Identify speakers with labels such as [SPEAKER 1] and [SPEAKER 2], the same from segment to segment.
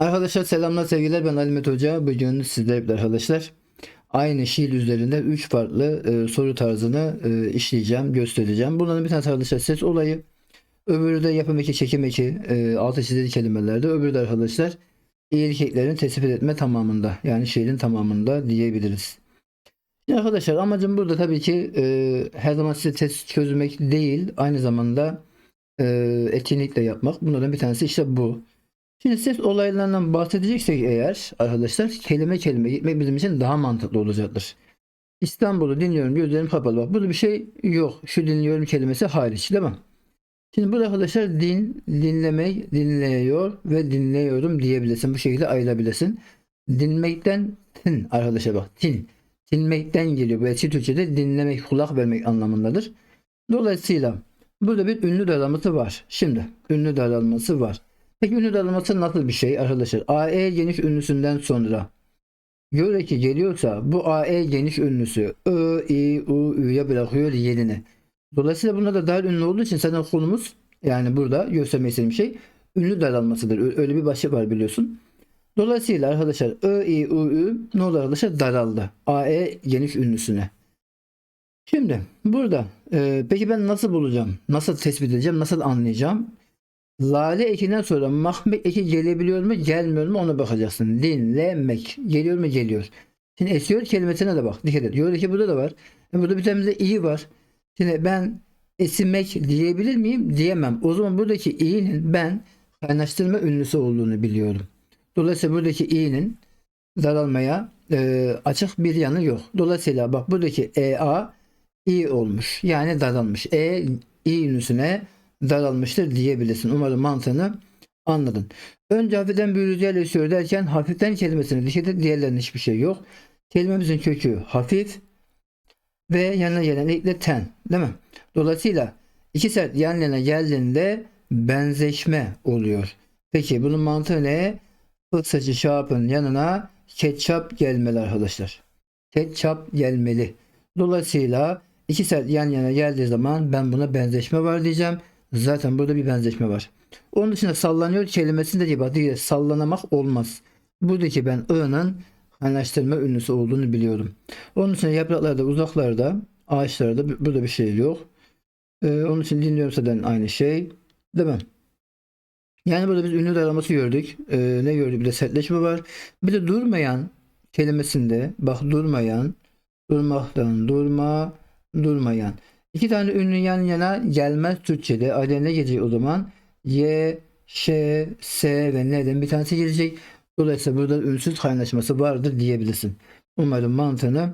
[SPEAKER 1] Arkadaşlar selamlar sevgiler ben Ali Mete Hoca. Bugün sizlerle arkadaşlar aynı şiir üzerinde 3 farklı e, soru tarzını e, işleyeceğim, göstereceğim. Bunların bir tanesi arkadaşlar ses olayı. Öbürü de yapım eki, çekim eki, e, altı çizili kelimelerde. Öbürü de arkadaşlar iyilik eklerini tespit etme tamamında. Yani şiirin tamamında diyebiliriz. Şimdi arkadaşlar amacım burada tabii ki e, her zaman size test çözmek değil. Aynı zamanda e, etkinlikle yapmak. Bunlardan bir tanesi işte bu. Şimdi ses olaylarından bahsedeceksek eğer arkadaşlar kelime kelime gitmek bizim için daha mantıklı olacaktır. İstanbul'u dinliyorum gözlerim kapalı. Bak burada bir şey yok. Şu dinliyorum kelimesi hariç değil mi? Şimdi burada arkadaşlar din, dinlemek, dinliyor ve dinliyorum diyebilirsin. Bu şekilde ayırabilirsin. Dinmekten tin arkadaşlar bak tin. Dinmekten geliyor. Bu eski Türkçe'de dinlemek, kulak vermek anlamındadır. Dolayısıyla burada bir ünlü daralması var. Şimdi ünlü daralması var. Peki ünlü daralması nasıl bir şey arkadaşlar? AE geniş ünlüsünden sonra göre ki geliyorsa bu AE geniş ünlüsü Ö, I, U, Ü'ye bırakıyor yerini. Dolayısıyla bunda da dar ünlü olduğu için zaten konumuz yani burada göstermek istediğim şey ünlü daralmasıdır. Öyle bir başlık var biliyorsun. Dolayısıyla arkadaşlar Ö, I, U, Ü ne oldu arkadaşlar? Daraldı. AE geniş ünlüsüne. Şimdi burada e, peki ben nasıl bulacağım? Nasıl tespit edeceğim? Nasıl anlayacağım? Lale ekinden sonra mahmek eki gelebiliyor mu gelmiyor mu ona bakacaksın. Dinlemek. Geliyor mu geliyor. Şimdi esiyor kelimesine de bak. Dikkat et. Diyor ki burada da var. E burada bir tane iyi var. Şimdi ben esimek diyebilir miyim? Diyemem. O zaman buradaki i'nin ben kaynaştırma ünlüsü olduğunu biliyorum. Dolayısıyla buradaki i'nin daralmaya e, açık bir yanı yok. Dolayısıyla bak buradaki ea i olmuş. Yani daralmış. E i ünlüsüne daralmıştır diyebilirsin. Umarım mantığını anladın. Önce hafiften bir rüzgar esiyor derken hafiften kelimesine dikkat. Diğerlerinin hiçbir şey yok. Kelimemizin kökü hafif ve yanına gelen ekle ten. Değil mi? Dolayısıyla iki sert yan yana geldiğinde benzeşme oluyor. Peki bunun mantığı ne? Fıksacı şapın yanına ketçap gelmeli arkadaşlar. Ketçap gelmeli. Dolayısıyla iki sert yan yana geldiği zaman ben buna benzeşme var diyeceğim. Zaten burada bir benzeşme var. Onun dışında sallanıyor kelimesinde de bak diye sallanamak olmaz. Buradaki ben ı'nın kaynaştırma ünlüsü olduğunu biliyorum. Onun için yapraklarda, uzaklarda, ağaçlarda burada bir şey yok. Ee, onun için dinliyorum zaten aynı şey. Değil mi? Yani burada biz ünlü araması gördük. Ee, ne gördük? Bir de sertleşme var. Bir de durmayan kelimesinde bak durmayan, durmaktan durma, durmayan. İki tane ünlü yan yana gelmez Türkçe'de. Adem ne gelecek o zaman? Y, Ş, S ve N'den bir tanesi gelecek. Dolayısıyla burada ünsüz kaynaşması vardır diyebilirsin. Umarım mantığını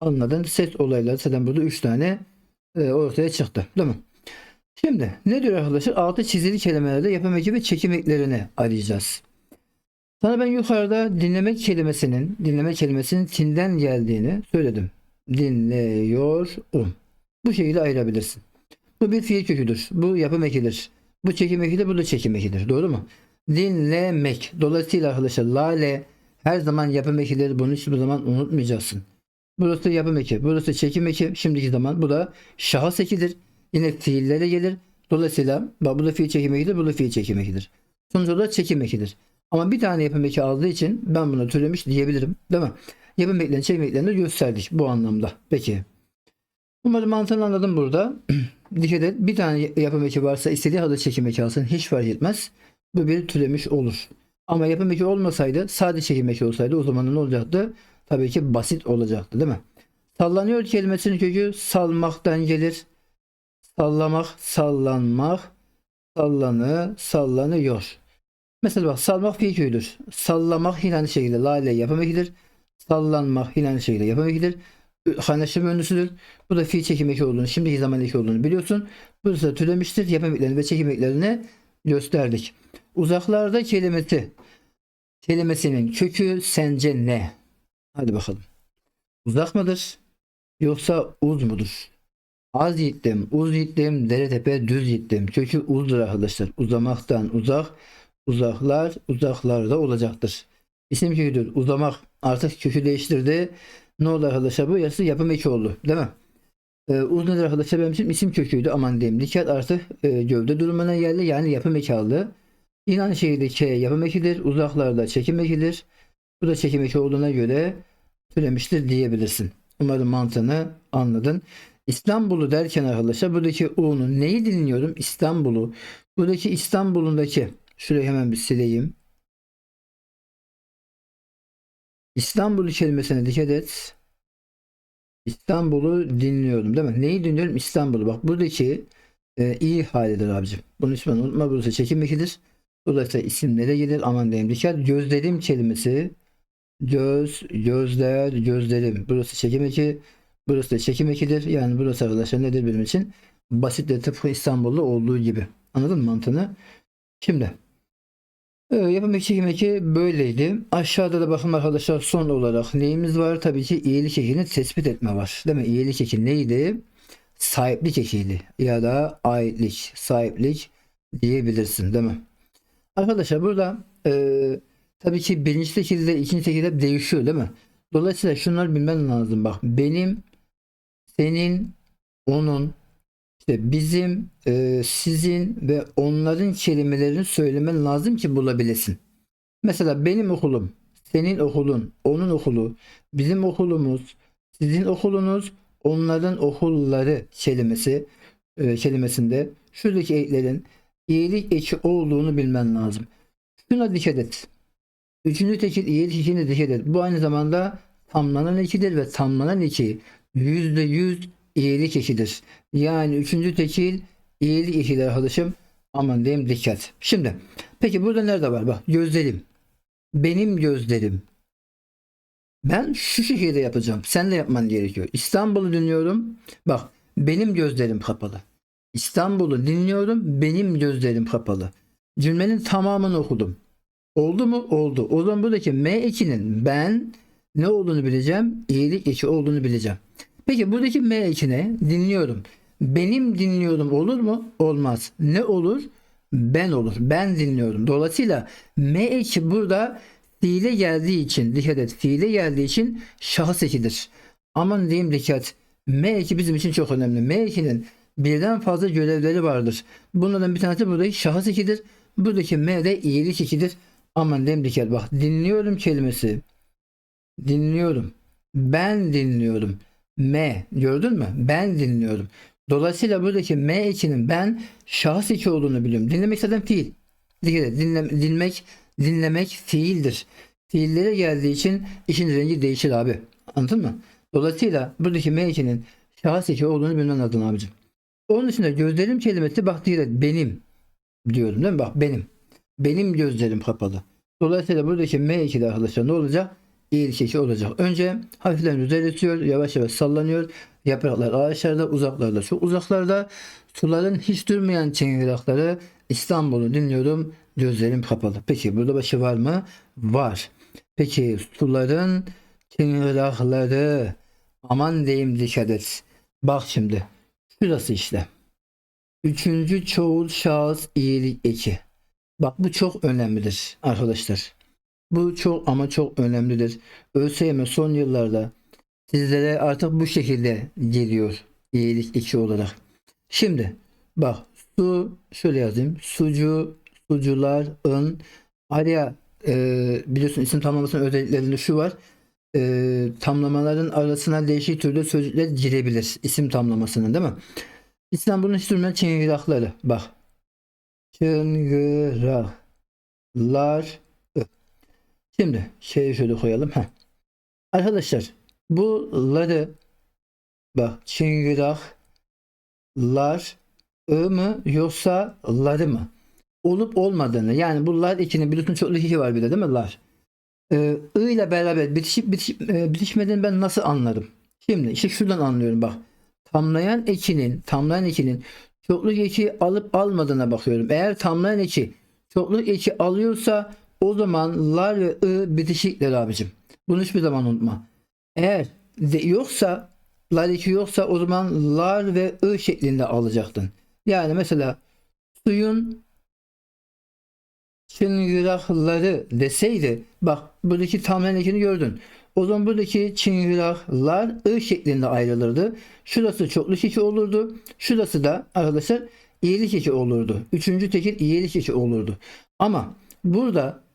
[SPEAKER 1] anladın. Ses olayları zaten burada 3 tane e, ortaya çıktı. Değil mi? Şimdi ne diyor arkadaşlar? Altı çizili kelimelerde yapım eki ve çekim eklerini arayacağız. Sana ben yukarıda dinlemek kelimesinin dinleme kelimesinin tinden geldiğini söyledim. Dinliyorum. Bu şekilde ayırabilirsin. Bu bir fiil köküdür. Bu yapım ekidir. Bu çekim ekidir. Bu da çekim ekidir. Doğru mu? Dinlemek. Dolayısıyla arkadaşlar lale her zaman yapım ekidir. Bunu hiçbir zaman unutmayacaksın. Burası yapım eki. Burası çekim eki. Şimdiki zaman bu da şahıs ekidir. Yine fiillere gelir. Dolayısıyla bak bu da fiil çekim ekidir. Bu da fiil çekim ekidir. Sonuç olarak çekim ekidir. Ama bir tane yapım eki aldığı için ben buna türemiş diyebilirim. Değil mi? Yapım eklerini çekim eklerini gösterdik bu anlamda. Peki. Umarım mantığını anladım burada. Dikkat et bir tane yapım eki varsa istediği kadar çekim eki alsın hiç fark etmez. Bu bir türemiş olur. Ama yapım eki olmasaydı sadece çekim eki olsaydı o zaman ne olacaktı? Tabii ki basit olacaktı değil mi? Sallanıyor kelimesinin kökü salmaktan gelir. Sallamak, sallanmak, sallanı, sallanıyor. Mesela bak salmak fiil köküdür. Sallamak yine aynı şekilde la ile yapım ekidir. Sallanmak yine aynı şekilde yapım ekidir kaynaştırma ünlüsüdür. Bu da fiil çekim eki olduğunu, şimdiki zaman eki olduğunu biliyorsun. Burası da türemiştir. Yapım eklerini ve çekim eklerini gösterdik. Uzaklarda kelimesi kelimesinin kökü sence ne? Hadi bakalım. Uzak mıdır? Yoksa uz mudur? Az gittim, uz gittim, dere tepe düz gittim. Kökü uzdur arkadaşlar. Uzamaktan uzak, uzaklar, uzaklarda olacaktır. İsim köküdür. Uzamak artık kökü değiştirdi. Ne oldu arkadaşlar bu? Yarısı yapım eki oldu. Değil mi? Ee, uzun benim için isim köküydü. Aman diyeyim. Dikkat artık e, gövde durumuna geldi. Yani yapım eki aldı. Yine aynı şekilde K yapım ekidir. Uzaklarda çekim ekidir. Bu da çekim eki olduğuna göre türemiştir diyebilirsin. Umarım mantığını anladın. İstanbul'u derken arkadaşlar buradaki U'nun neyi dinliyorum? İstanbul'u. Buradaki İstanbul'undaki şurayı hemen bir sileyim. İstanbul kelimesine dikkat et. İstanbul'u dinliyorum değil mi? Neyi dinliyorum? İstanbul'u. Bak buradaki e, iyi halidir abicim. Bunu hiç unutma. Burası çekim ekidir. Burası isimlere gelir. Aman diyeyim dikkat. Gözlerim kelimesi. Göz, gözler, gözlerim. Burası çekim eki. Burası da çekim ekidir. Yani burası arkadaşlar nedir benim için? Basit de tıpkı İstanbul'da olduğu gibi. Anladın mı mantığını? Şimdi ee, yapım eki çekim eki böyleydi. Aşağıda da bakın arkadaşlar son olarak neyimiz var? Tabii ki iyilik ekini tespit etme var. Değil mi? İyilik eki neydi? Sahiplik ekiydi. Ya da aitlik, sahiplik diyebilirsin değil mi? Arkadaşlar burada e, tabii ki birinci şekilde ikinci şekilde değişiyor değil mi? Dolayısıyla şunları bilmen lazım. Bak benim, senin, onun, bizim, e, sizin ve onların kelimelerini söylemen lazım ki bulabilesin. Mesela benim okulum, senin okulun, onun okulu, bizim okulumuz, sizin okulunuz, onların okulları kelimesi e, kelimesinde şuradaki eklerin iyilik eki olduğunu bilmen lazım. Şuna dikkat et. Üçüncü tekil iyilik ekine dikkat et. Bu aynı zamanda tamlanan ekidir ve tamlanan eki yüzde yüz iyilik ekidir. Yani üçüncü tekil iyilik ekidir arkadaşım. Aman diyeyim dikkat. Şimdi peki burada nerede var? Bak gözlerim. Benim gözlerim. Ben şu şekilde yapacağım. Sen de yapman gerekiyor. İstanbul'u dinliyorum. Bak benim gözlerim kapalı. İstanbul'u dinliyorum. Benim gözlerim kapalı. Cümlenin tamamını okudum. Oldu mu? Oldu. O zaman buradaki M2'nin ben ne olduğunu bileceğim. İyilik eki olduğunu bileceğim. Peki buradaki M ekine dinliyorum. Benim dinliyorum olur mu? Olmaz. Ne olur? Ben olur. Ben dinliyorum. Dolayısıyla M eki burada fiile geldiği için dikkat et. Fiile geldiği için şahıs ekidir. Aman diyeyim dikkat. M eki bizim için çok önemli. M ekinin birden fazla görevleri vardır. Bunlardan bir tanesi buradaki şahıs ekidir. Buradaki M de iyilik ekidir. Aman diyeyim dikkat. Bak dinliyorum kelimesi. Dinliyorum. Ben dinliyorum. M gördün mü? Ben dinliyorum. Dolayısıyla buradaki M ekinin ben şahıs eki olduğunu biliyorum. Dinlemek zaten fiil. Dinle, dinlemek, dinlemek fiildir. Fiillere geldiği için işin rengi değişir abi. Anladın mı? Dolayısıyla buradaki M ekinin şahıs eki olduğunu bilmen lazım abicim. Onun dışında gözlerim kelimesi bak dikkat. Benim diyorum değil mi? Bak benim. Benim gözlerim kapalı. Dolayısıyla buradaki M ekili arkadaşlar ne olacak? İyilik eki olacak. Önce hafiften düzeltiyor, yavaş yavaş sallanıyor. Yapraklar ağaçlarda, uzaklarda, çok uzaklarda. Suların hiç durmayan çıngırakları İstanbul'u dinliyorum. Gözlerim kapalı. Peki burada başı var mı? Var. Peki suların çıngırakları aman diyeyim dikkat et. Bak şimdi. Şurası işte. Üçüncü çoğul şahıs iyilik eki. Bak bu çok önemlidir arkadaşlar. Bu çok ama çok önemlidir. ÖSYM son yıllarda sizlere artık bu şekilde geliyor iyilik eki olarak. Şimdi bak su şöyle yazayım. Sucu, sucular, ın. Araya e, biliyorsun isim tamlamasının özelliklerinde şu var. E, tamlamaların arasına değişik türde sözcükler girebilir. isim tamlamasının değil mi? İstanbul'un durmayan çıngırakları. Bak. Çıngıraklar. Şimdi şeyi şöyle koyalım. Heh. Arkadaşlar bu ları bak çıngıraklar ı mı yoksa ları mı? Olup olmadığını yani bu lar ikinin biliyorsun çokluk iki var bir de değil mi lar? Ee, I ile beraber bitişip bitişip e, bitişmediğini ben nasıl anlarım? Şimdi işte şuradan anlıyorum bak. Tamlayan ekinin tamlayan ekinin çokluk eki alıp almadığına bakıyorum. Eğer tamlayan eki çokluk eki alıyorsa o zaman lar ve ı bitişikler abicim. Bunu hiçbir zaman unutma. Eğer yoksa lar eki yoksa o zaman lar ve ı şeklinde alacaktın. Yani mesela suyun çıngırakları deseydi bak buradaki tamlayan ekini gördün. O zaman buradaki çıngıraklar ı şeklinde ayrılırdı. Şurası çokluk eki olurdu. Şurası da arkadaşlar iyilik eki olurdu. Üçüncü tekil iyilik eki olurdu. Ama burada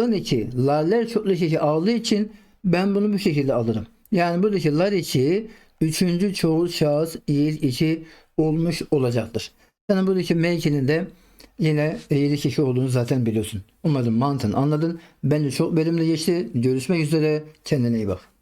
[SPEAKER 1] ın 2 larler çoklu kişi aldığı için ben bunu bu şekilde alırım. Yani buradaki lar 2 üçüncü çoğul şahıs iyi 2 olmuş olacaktır. Sana buradaki M2'nin de yine 7 kişi olduğunu zaten biliyorsun. Umarım mantığını anladın. Bence çok verimli geçti. Görüşmek üzere. Kendine iyi bak.